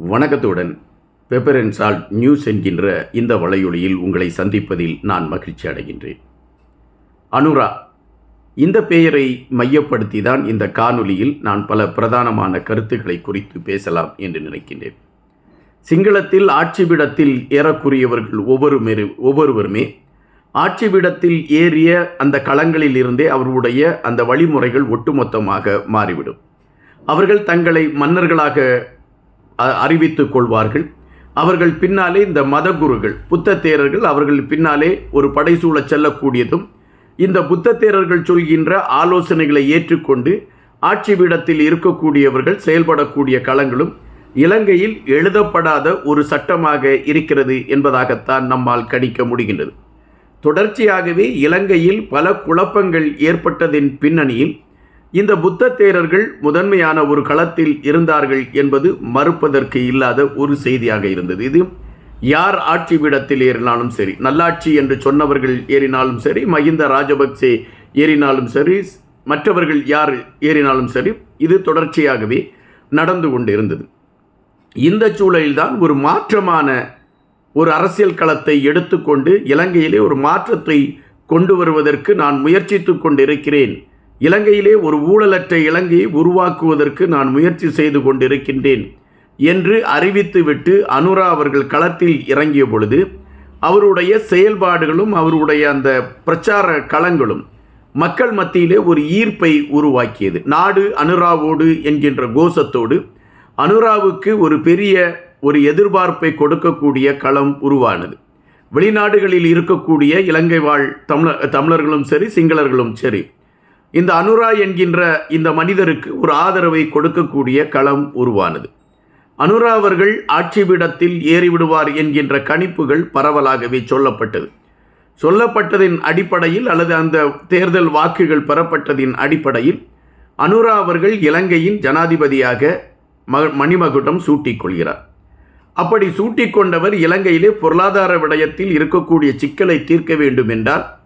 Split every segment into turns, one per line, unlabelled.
வணக்கத்துடன் pepper and salt news என்கின்ற இந்த வலையொலியில் உங்களை சந்திப்பதில் நான் மகிழ்ச்சி அடைகின்றேன். அனுரா இந்த பெயரை மையப்படுத்தி தான் இந்த காணொலியில் நான் பல பிரதானமான கருத்துக்களை குறித்து பேசலாம் என்று நினைக்கின்றேன். சிங்களத்தில் ஆட்சிபிடத்தில் ஏறக்குரியவர்கள் ஒவ்வொருமே ஒவ்வொருவருமே ஆட்சிபிடத்தில் ஏறிய அந்த களங்களில் இருந்தே அவர்களுடைய அந்த வழிமுறைகள் ஒட்டுமொத்தமாக மாறிவிடும். அவர்கள் தங்களை மன்னர்களாக அறிவித்துக் கொள்வார்கள். அவர்கள் பின்னாலே இந்த மதகுருகள் புத்த தேரர்கள் அவர்கள் பின்னாலே ஒரு படைசூழச் செல்லக்கூடியதும் இந்த புத்த தேரர்கள் சொல்கின்ற ஆலோசனைகளை ஏற்றுக்கொண்டு ஆட்சி பீடத்தில் இருக்கக்கூடியவர்கள் செயல்படக்கூடிய களங்களும் இலங்கையில் எழுதப்படாத ஒரு சட்டமாக இருக்கிறது என்பதாகத்தான் நம்மால் கணிக்க முடிகின்றது. தொடர்ச்சியாகவே இலங்கையில் பல குழப்பங்கள் ஏற்பட்டதின் பின்னணியில் இந்த புத்த தேரர்கள் முதன்மையான ஒரு களத்தில் இருந்தார்கள் என்பது மறுப்பதற்கு இல்லாத ஒரு செய்தியாக இருந்தது. இது யார் ஆட்சி பீடத்தில் ஏறினாலும் சரி நல்லாட்சி என்று சொன்னவர்கள் ஏறினாலும் சரி மஹிந்த ராஜபக்சே ஏறினாலும் சரி மற்றவர்கள் யார் ஏறினாலும் சரி இது தொடர்ச்சியாகவே நடந்து கொண்டிருந்தது. இந்த சூழலில்தான் ஒரு மாற்றமான ஒரு அரசியல் களத்தை எடுத்துக்கொண்டு இலங்கையிலே ஒரு மாற்றத்தை கொண்டு வருவதற்கு நான் முயற்சித்து கொண்டிருக்கிறேன். இலங்கையிலே ஒரு ஊழலற்ற இலங்கையை உருவாக்குவதற்கு நான் முயற்சி செய்து கொண்டிருக்கின்றேன் என்று அறிவித்துவிட்டு அனுரா அவர்கள் களத்தில் இறங்கிய பொழுது அவருடைய செயல்பாடுகளும் அவருடைய அந்த பிரச்சார களங்களும் மக்கள் மத்தியிலே ஒரு ஈர்ப்பை உருவாக்கியது. நாடு அனுராவோடு என்கின்ற கோஷத்தோடு அனுராவுக்கு ஒரு பெரிய ஒரு எதிர்பார்ப்பை கொடுக்கக்கூடிய களம் உருவானது. வெளிநாடுகளில் இருக்கக்கூடிய இலங்கை வாழ் தமிழ தமிழர்களும் சரி சிங்களர்களும் சரி. இந்த அனுரா என்கின்ற இந்த மனிதருக்கு ஒரு ஆதரவை கொடுக்கக்கூடிய களம் உருவானது. அனுரா அவர்கள் ஆட்சி பீடத்தில் ஏறிவிடுவார் என்கின்ற கணிப்புகள் பரவலாகவே சொல்லப்பட்டது. சொல்லப்பட்டதின் அடிப்படையில் அல்லது அந்த தேர்தல் வாக்குகள் பெறப்பட்டதின் அடிப்படையில் அனுரா அவர்கள் இலங்கையின் ஜனாதிபதியாக ம மணிமகுடம் சூட்டிக்கொள்கிறார். அப்படி சூட்டிக்கொண்டவர் இலங்கையிலே பொருளாதார விடயத்தில் இருக்கக்கூடிய சிக்கலை தீர்க்க வேண்டும் என்றால்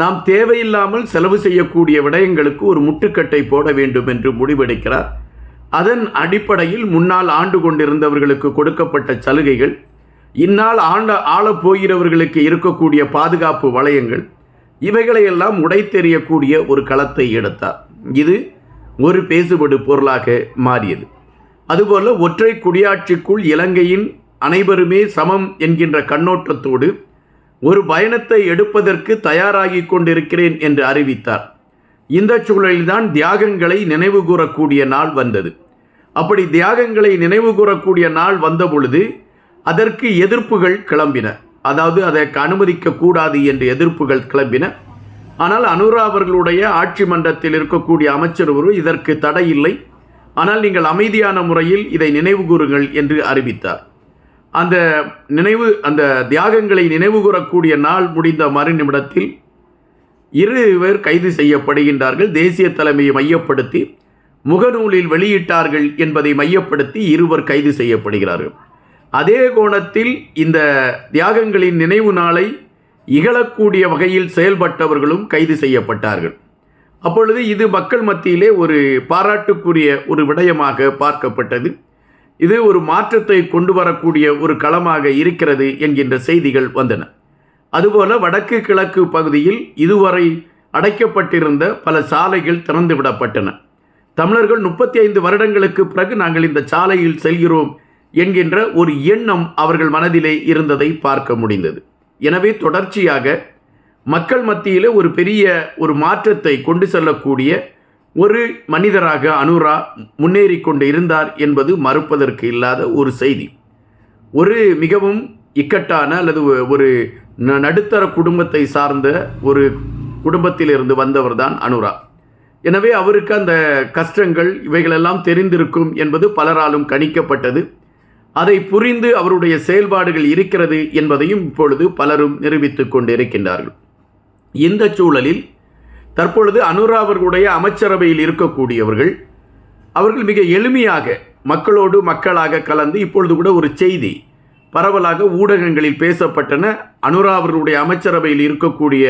நாம் தேவையில்லாமல் செலவு செய்யக்கூடிய விடயங்களுக்கு ஒரு முட்டுக்கட்டை போட வேண்டும் என்று முடிவெடுக்கிறார். அதன் அடிப்படையில் முன்னால் ஆண்டு கொண்டிருந்தவர்களுக்கு கொடுக்கப்பட்ட சலுகைகள் இந்நாள் ஆண்ட ஆளப் போகிறவர்களுக்கு இருக்கக்கூடிய பாதுகாப்பு வளையங்கள் இவைகளையெல்லாம் உடைத்தெறியக்கூடிய ஒரு களத்தை எடுத்தார். இது ஒரு பேசுபடு பொருளாக மாறியது. அதுபோல ஒற்றை குடியாட்சிக்குள் இலங்கையின் அனைவருமே சமம் என்கின்ற கண்ணோட்டத்தோடு ஒரு பயணத்தை எடுப்பதற்கு தயாராகி கொண்டிருக்கிறேன் என்று அறிவித்தார். இந்த சூழலில்தான் தியாகங்களை நினைவு கூறக்கூடிய நாள் வந்தது. அப்படி தியாகங்களை நினைவு கூறக்கூடிய நாள் வந்த பொழுது அதற்கு எதிர்ப்புகள் கிளம்பின. அதாவது அதற்கு அனுமதிக்க கூடாது என்று எதிர்ப்புகள் கிளம்பின. ஆனால் அனுரா அவர்களுடைய ஆட்சி மன்றத்தில் இருக்கக்கூடிய அமைச்சர் ஒரு இதற்கு தடை இல்லை ஆனால் நீங்கள் அமைதியான முறையில் இதை நினைவு கூறுங்கள் என்று அறிவித்தார். அந்த நினைவு அந்த தியாகங்களை நினைவு கூறக்கூடிய நாள் முடிந்த மறு நிமிடத்தில் இருவர் கைது செய்யப்படுகின்றார்கள். தேசிய தலைமையை மையப்படுத்தி முகநூலில் வெளியிட்டார்கள் என்பதை மையப்படுத்தி இருவர் கைது செய்யப்படுகிறார்கள். அதே கோணத்தில் இந்த தியாகங்களின் நினைவு நாளை இகழக்கூடிய வகையில் செயல்பட்டவர்களும் கைது செய்யப்பட்டார்கள். அப்பொழுது இது மக்கள் மத்தியிலே ஒரு பாராட்டுக்குரிய ஒரு விடயமாக பார்க்கப்பட்டது. இது ஒரு மாற்றத்தை கொண்டு வரக்கூடிய ஒரு களமாக இருக்கிறது என்கின்ற செய்திகள் வந்தன. அதுபோல வடக்கு கிழக்கு பகுதியில் இதுவரை அடைக்கப்பட்டிருந்த பல சாலைகள் திறந்துவிடப்பட்டன தமிழர்கள் முப்பத்தி ஐந்து வருடங்களுக்கு பிறகு நாங்கள் இந்த சாலையில் செல்கிறோம் என்கின்ற ஒரு எண்ணம் அவர்கள் மனதிலே இருந்ததை பார்க்க முடிந்தது. எனவே தொடர்ச்சியாக மக்கள் மத்தியிலே ஒரு பெரிய ஒரு மாற்றத்தை கொண்டு செல்லக்கூடிய ஒரு மனிதராக அனுரா முன்னேறி கொண்டு இருந்தார் என்பது மறுப்பதற்கு இல்லாத ஒரு செய்தி. ஒரு மிகவும் இக்கட்டான அல்லது ஒரு ந- நடுத்தர குடும்பத்தை சார்ந்த ஒரு குடும்பத்திலிருந்து வந்தவர் தான் அனுரா. எனவே அவருக்கு அந்த கஷ்டங்கள் இவைகளெல்லாம் தெரிந்திருக்கும் என்பது பலராலும் கணிக்கப்பட்டது. அதை புரிந்து அவருடைய செயல்பாடுகள் இருக்கிறது என்பதையும் இப்பொழுது பலரும் நிரூபித்துக் கொண்டிருக்கின்றார்கள். இந்த சூழலில் தற்பொழுது அனுரா அவர்களுடைய அமைச்சரவையில் இருக்கக்கூடியவர்கள் அவர்கள் மிக எளிமையாக மக்களோடு மக்களாக கலந்து இப்பொழுது கூட ஒரு செய்தி பரவலாக ஊடகங்களில் பேசப்பட்டன. அனுரா அவர்களுடைய அமைச்சரவையில் இருக்கக்கூடிய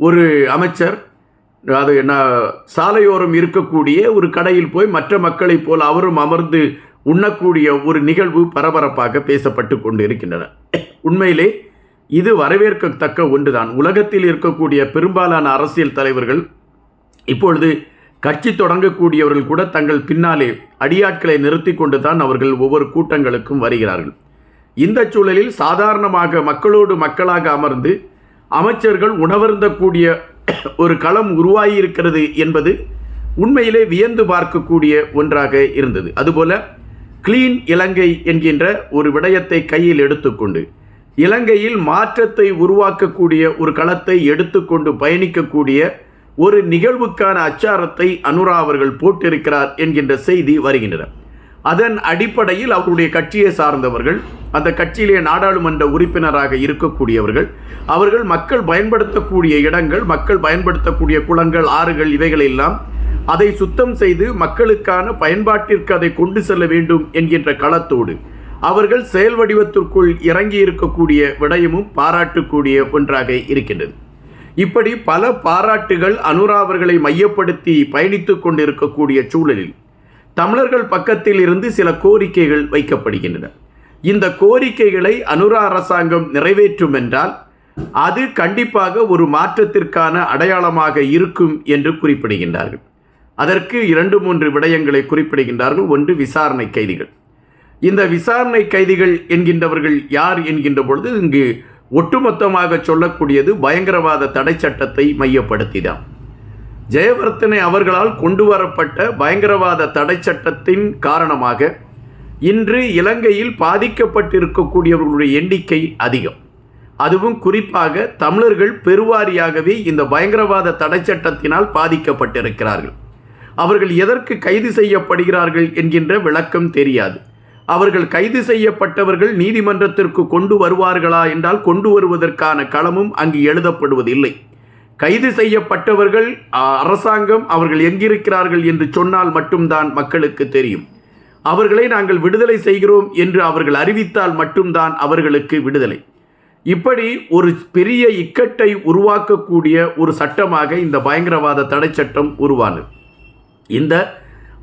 ஒரு அமைச்சர் அது என்ன சாலையோரம் இருக்கக்கூடிய ஒரு கடையில் போய் மற்ற மக்களைப் போல் அவரும் அமர்ந்து உண்ணக்கூடிய ஒரு நிகழ்வு பரபரப்பாக பேசப்பட்டு கொண்டு இருக்கின்றன உண்மையிலே இது வரவேற்கத்தக்க ஒன்றுதான். உலகத்தில் இருக்கக்கூடிய பெரும்பாலான அரசியல் தலைவர்கள் இப்பொழுது கட்சி தொடங்கக்கூடியவர்கள் கூட தங்கள் பின்னாலே அடியாட்களை நிறுத்தி கொண்டு தான் அவர்கள் ஒவ்வொரு கூட்டங்களுக்கும் வருகிறார்கள். இந்த சூழலில் சாதாரணமாக மக்களோடு மக்களாக அமர்ந்து அமைச்சர்கள் உணவருந்தக்கூடிய ஒரு களம் உருவாகியிருக்கிறது என்பது உண்மையிலே வியந்து பார்க்கக்கூடிய ஒன்றாக இருந்தது. அதுபோல கிளீன் இலங்கை என்கின்ற ஒரு விடயத்தை கையில் எடுத்துக்கொண்டு இலங்கையில் மாற்றத்தை உருவாக்கக்கூடிய ஒரு களத்தை எடுத்துக்கொண்டு பயணிக்கக்கூடிய ஒரு நிகழ்வுக்கான அச்சாரத்தை அனுரா அவர்கள் போட்டிருக்கிறார் என்கின்ற செய்தி வருகின்றன. அதன் அடிப்படையில் அவருடைய கட்சியை சார்ந்தவர்கள் அந்த கட்சியிலே நாடாளுமன்ற உறுப்பினராக இருக்கக்கூடியவர்கள் அவர்கள் மக்கள் பயன்படுத்தக்கூடிய இடங்கள் மக்கள் பயன்படுத்தக்கூடிய குளங்கள் ஆறுகள் இவைகளெல்லாம் அதை சுத்தம் செய்து மக்களுக்கான பயன்பாட்டிற்கு அதை கொண்டு செல்ல வேண்டும் என்கின்ற களத்தோடு அவர்கள் செயல் வடிவத்திற்குள் இறங்கி இருக்கக்கூடிய விடயமும் பாராட்டக்கூடிய ஒன்றாக இருக்கின்றது. இப்படி பல பாராட்டுகள் அனுரா அவர்களை மையப்படுத்தி பயணித்து கொண்டிருக்கக்கூடிய சூழலில் தமிழர்கள் பக்கத்தில் இருந்து சில கோரிக்கைகள் வைக்கப்படுகின்றன. இந்த கோரிக்கைகளை அனுரா அரசாங்கம் நிறைவேற்றும் என்றால் அது கண்டிப்பாக ஒரு மாற்றத்திற்கான அடையாளமாக இருக்கும் என்று குறிப்பிடுகின்றார்கள். அதற்கு இரண்டு மூன்று விடயங்களை குறிப்பிடுகின்றார்கள். ஒன்று விசாரணை கைதிகள். இந்த விசாரணை கைதிகள் என்கின்றவர்கள் யார் என்கின்ற பொழுது இங்கு ஒட்டுமொத்தமாக சொல்லக்கூடியது பயங்கரவாத தடை சட்டத்தை மையப்படுத்திதான் ஜெயவர்த்தனை அவர்களால் கொண்டு வரப்பட்ட பயங்கரவாத தடை சட்டத்தின் காரணமாக இன்று இலங்கையில் பாதிக்கப்பட்டிருக்கக்கூடியவர்களுடைய எண்ணிக்கை அதிகம். அதுவும் குறிப்பாக தமிழர்கள் பெருவாரியாகவே இந்த பயங்கரவாத தடை சட்டத்தினால் பாதிக்கப்பட்டிருக்கிறார்கள். அவர்கள் எதற்கு கைது செய்யப்படுகிறார்கள் என்கின்ற விளக்கம் தெரியாது. அவர்கள் கைது செய்யப்பட்டவர்கள் நீதிமன்றத்திற்கு கொண்டு வருவார்களா என்றால் கொண்டு வருவதற்கான களமும் அங்கு எழுதப்படுவதில்லை. கைது செய்யப்பட்டவர்கள் அரசாங்கம் அவர்கள் எங்கிருக்கிறார்கள் என்று சொன்னால் மட்டும்தான் மக்களுக்கு தெரியும். அவர்களை நாங்கள் விடுதலை செய்கிறோம் என்று அவர்கள் அறிவித்தால் மட்டும்தான் அவர்களுக்கு விடுதலை. இப்படி ஒரு பெரிய இக்கட்டை உருவாக்கக்கூடிய ஒரு சட்டமாக இந்த பயங்கரவாத தடை சட்டம் உருவானது. இந்த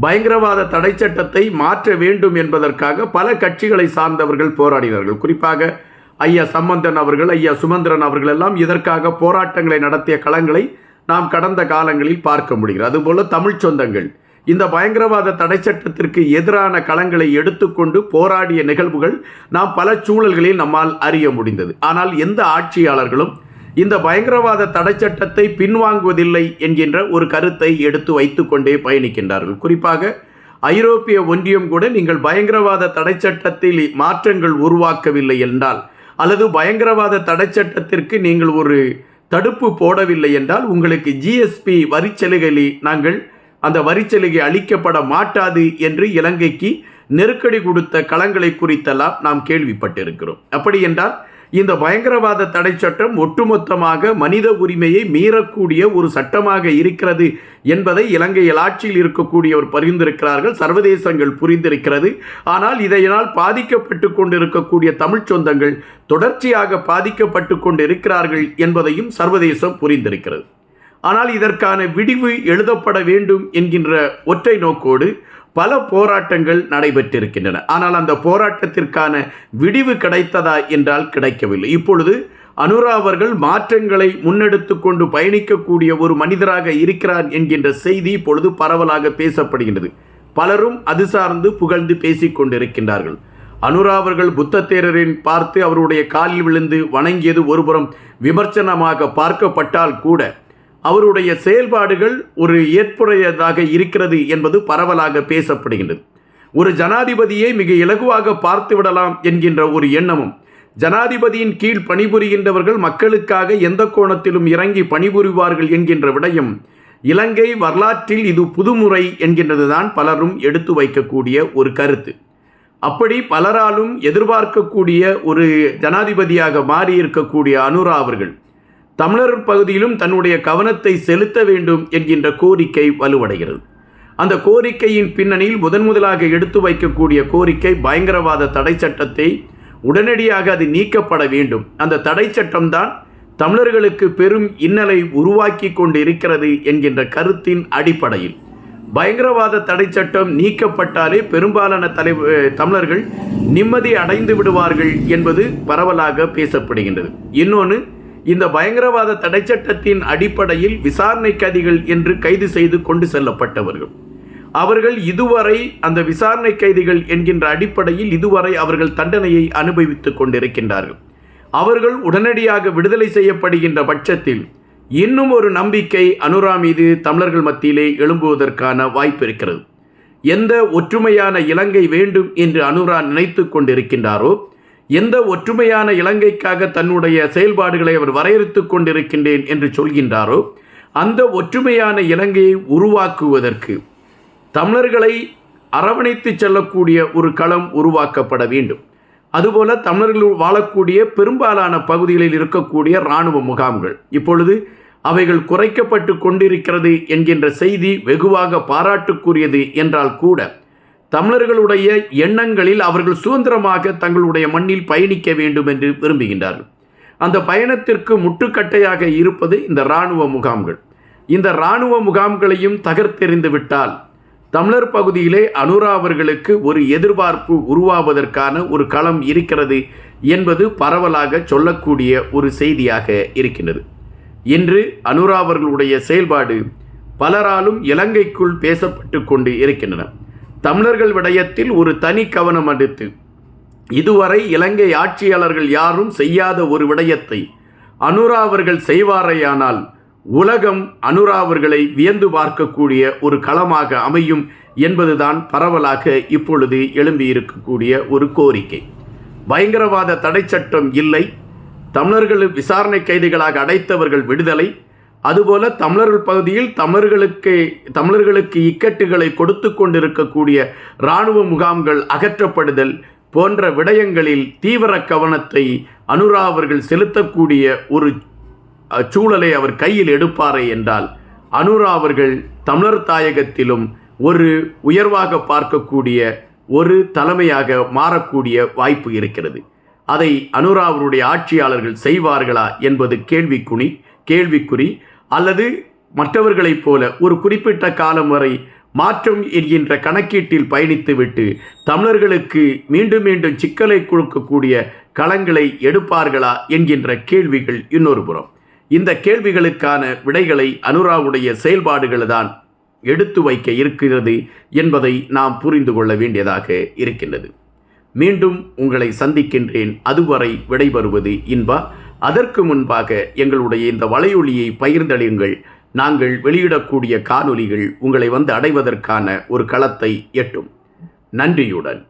பயங்கரவாத தடை சட்டத்தை மாற்ற வேண்டும் என்பதற்காக பல கட்சிகளை சார்ந்தவர்கள் போராடினார்கள். குறிப்பாக ஐயா சம்பந்தன் அவர்கள் ஐயா சுமந்திரன் அவர்கள் எல்லாம் இதற்காக போராட்டங்களை நடத்திய களங்களை நாம் கடந்த காலங்களில் பார்க்க முடிகிறது. அதுபோல தமிழ் சொந்தங்கள். இந்த பயங்கரவாத தடை சட்டத்திற்கு எதிரான களங்களை எடுத்துக்கொண்டு போராடிய நிகழ்வுகள் நாம் பல சூழல்களில் நம்மால் அறிய முடிந்தது. ஆனால் எந்த ஆட்சியாளர்களும் இந்த பயங்கரவாத தடை சட்டத்தை பின்வாங்குவதில்லை என்கின்ற ஒரு கருத்தை எடுத்து வைத்துக்கொண்டே பயணிக்கின்றார்கள். குறிப்பாக ஐரோப்பிய ஒன்றியம் கூட நீங்கள் பயங்கரவாத தடை சட்டத்தில் மாற்றங்கள் உருவாக்கவில்லை என்றால் அல்லது பயங்கரவாத தடை சட்டத்திற்கு நீங்கள் ஒரு தடுப்பு போடவில்லை என்றால் உங்களுக்கு ஜிஎஸ்பி வரிச்சலுகையில் நாங்கள் அந்த வரிச்சலுகை அளிக்கப்பட மாட்டாது என்று இலங்கைக்கு நெருக்கடி கொடுத்த களங்களை குறித்தெல்லாம் நாம் கேள்விப்பட்டிருக்கிறோம். அப்படி என்றால் இந்த பயங்கரவாத தடை சட்டம் ஒட்டுமொத்தமாக மனித உரிமையை மீறக்கூடிய ஒரு சட்டமாக இருக்கிறது என்பதை இலங்கையில் ஆட்சியில் இருக்கக்கூடியவர் பரிந்திருக்கிறார்கள் சர்வதேசங்கள் புரிந்திருக்கிறது. ஆனால் இதனால் பாதிக்கப்பட்டு கொண்டிருக்கக்கூடிய தமிழ் சொந்தங்கள் தொடர்ச்சியாக பாதிக்கப்பட்டு கொண்டிருக்கிறார்கள் என்பதையும் சர்வதேசம் புரிந்திருக்கிறது. ஆனால் இதற்கான விடிவு எழுதப்பட வேண்டும் என்கின்ற ஒற்றை நோக்கோடு பல போராட்டங்கள் நடைபெற்றிருக்கின்றன. ஆனால் அந்த போராட்டத்திற்கான விடிவு கிடைத்ததா என்றால் கிடைக்கவில்லை. இப்பொழுது அனுரா அவர்கள் மாற்றங்களை முன்னெடுத்து கொண்டு பயணிக்கக்கூடிய ஒரு மனிதராக இருக்கிறார் என்கின்ற செய்தி இப்பொழுது பரவலாக பேசப்படுகின்றது. பலரும் அது சார்ந்து புகழ்ந்து பேசிக் கொண்டிருக்கின்றார்கள். அனுரா அவர்கள் புத்த தேரரின் பார்த்து அவருடைய காலில் விழுந்து வணங்கியது ஒருபுறம் விமர்சனமாக பார்க்கப்பட்டால் கூட அவருடைய செயல்பாடுகள் ஒரு ஏற்புடையதாக இருக்கிறது என்பது பரவலாக பேசப்படுகின்றது. ஒரு ஜனாதிபதியை மிக இலகுவாக பார்த்து விடலாம் என்கின்ற ஒரு எண்ணமும் ஜனாதிபதியின் கீழ் பணிபுரிகின்றவர்கள் மக்களுக்காக எந்த கோணத்திலும் இறங்கி பணிபுரிவார்கள் என்கின்ற விடயம் இலங்கை வரலாற்றில் இது புதுமுறை என்கின்றதுதான் பலரும் எடுத்து வைக்கக்கூடிய ஒரு கருத்து. அப்படி பலராலும் எதிர்பார்க்கக்கூடிய ஒரு ஜனாதிபதியாக மாறியிருக்கக்கூடிய அனுரா அவர்கள் தமிழர் பகுதியிலும் தன்னுடைய கவனத்தை செலுத்த வேண்டும் என்கின்ற கோரிக்கை வலுவடைகிறது. அந்த கோரிக்கையின் பின்னணியில் முதன் முதலாக எடுத்து வைக்கக்கூடிய கோரிக்கை பயங்கரவாத தடை சட்டத்தை உடனடியாக அது நீக்கப்பட வேண்டும். அந்த தடை சட்டம்தான் தமிழர்களுக்கு பெரும் இன்னலை உருவாக்கி கொண்டு இருக்கிறது என்கின்ற கருத்தின் அடிப்படையில். பயங்கரவாத தடை சட்டம் நீக்கப்பட்டாலே பெரும்பாலான தலை தமிழர்கள் நிம்மதி அடைந்து விடுவார்கள் என்பது பரவலாக பேசப்படுகின்றது. இன்னொன்று இந்த பயங்கரவாத தடை சட்டத்தின் அடிப்படையில் விசாரணை கைதிகள் என்று கைது செய்து கொண்டு செல்லப்பட்டவர்கள். அவர்கள் இதுவரை அந்த விசாரணை கைதிகள் என்கின்ற அடிப்படையில் இதுவரை அவர்கள் தண்டனையை அனுபவித்துக் கொண்டிருக்கின்றார்கள். அவர்கள் உடனடியாக விடுதலை செய்யப்படுகின்ற பட்சத்தில் இன்னும் ஒரு நம்பிக்கை அனுரா மீது தமிழர்கள் மத்தியிலே எழும்புவதற்கான வாய்ப்பு இருக்கிறது. எந்த ஒற்றுமையான இலங்கை வேண்டும் என்று அனுரா நினைத்து கொண்டிருக்கின்றாரோ எந்த ஒற்றுமையான இலங்கைக்காக தன்னுடைய செயல்பாடுகளை அவர் வரையறுத்து கொண்டிருக்கின்றேன் என்று சொல்கின்றாரோ அந்த ஒற்றுமையான இலங்கையை உருவாக்குவதற்கு தமிழர்களை அரவணைத்து செல்லக்கூடிய ஒரு களம் உருவாக்கப்பட வேண்டும். அதுபோல தமிழர்கள் வாழக்கூடிய பெரும்பாலான பகுதிகளில் இருக்கக்கூடிய இராணுவ முகாம்கள். இப்பொழுது அவைகள் குறைக்கப்பட்டு கொண்டிருக்கிறது என்கின்ற செய்தி வெகுவாக பாராட்டுக்குரியது என்றால் கூட தமிழர்களுடைய எண்ணங்களில் அவர்கள் சுதந்திரமாக தங்களுடைய மண்ணில் பயணிக்க வேண்டும் என்று விரும்புகின்றார்கள். அந்த பயணத்திற்கு முட்டுக்கட்டையாக இருப்பது இந்த இராணுவ முகாம்கள். இந்த இராணுவ முகாம்களையும் தகர்த்தெறிந்து விட்டால் தமிழர் பகுதியிலே அனுரா அவர்களுக்கு ஒரு எதிர்பார்ப்பு உருவாவதற்கான ஒரு களம் இருக்கிறது என்பது பரவலாக சொல்லக்கூடிய ஒரு செய்தியாக இருக்கின்றது. இன்று அனுரா அவர்களுடைய செயல்பாடு பலராலும் இலங்கைக்குள் பேசப்பட்டு கொண்டு இருக்கின்றன. தமிழர்கள் விடயத்தில் ஒரு தனி கவனம் எடுத்து இதுவரை இலங்கை ஆட்சியாளர்கள் யாரும் செய்யாத ஒரு விடயத்தை அனுரா அவர்கள் செய்வாரையானால் உலகம் அனுரா அவர்களை வியந்து பார்க்கக்கூடிய ஒரு களமாக அமையும் என்பதுதான் பரவலாக இப்பொழுது எழும்பியிருக்கக்கூடிய ஒரு கோரிக்கை. பயங்கரவாத தடை சட்டம் இல்லை. தமிழர்கள் விசாரணை கைதிகளாக அடைத்தவர்கள் விடுதலை. அதுபோல தமிழர்கள் பகுதியில் தமிழர்களுக்கு தமிழர்களுக்கு இக்கட்டுகளை கொடுத்து கொண்டிருக்கக்கூடிய இராணுவ முகாம்கள் அகற்றப்படுதல் போன்ற விடயங்களில் தீவிர கவனத்தை அனுரா அவர்கள் செலுத்தக்கூடிய ஒரு சூழலை அவர் கையில் எடுப்பாரே என்றால் அனுரா அவர்கள் தமிழர் தாயகத்திலும் ஒரு உயர்வாக பார்க்கக்கூடிய ஒரு தலைமையாக மாறக்கூடிய வாய்ப்பு இருக்கிறது. அதை அனுரா அவருடைய ஆட்சியாளர்கள் செய்வார்களா என்பது கேள்விக்குறி கேள்விக்குறி. அல்லது மற்றவர்களைப் போல ஒரு குறிப்பிட்ட காலம் வரை மாற்றம் என்கின்ற கணக்கீட்டில் பயணித்துவிட்டு தமிழர்களுக்கு மீண்டும் மீண்டும் சிக்கலை கொடுக்கக்கூடிய களங்களை எடுப்பார்களா என்கின்ற கேள்விகள் இன்னொரு புறம். இந்த கேள்விகளுக்கான விடைகளை அனுராவுடைய செயல்பாடுகள் தான் எடுத்து வைக்க இருக்கிறது என்பதை நாம் புரிந்து கொள்ள வேண்டியதாக இருக்கின்றது. மீண்டும் உங்களை சந்திக்கின்றேன். அதுவரை விடைபெறுவது இன்பா. அதற்கு முன்பாக எங்களுடைய இந்த வலையொலியை பகிர்ந்தளியுங்கள். நாங்கள் வெளியிடக்கூடிய காணொலிகள் உங்களை வந்து அடைவதற்கான ஒரு களத்தை எட்டும். நன்றியுடன்.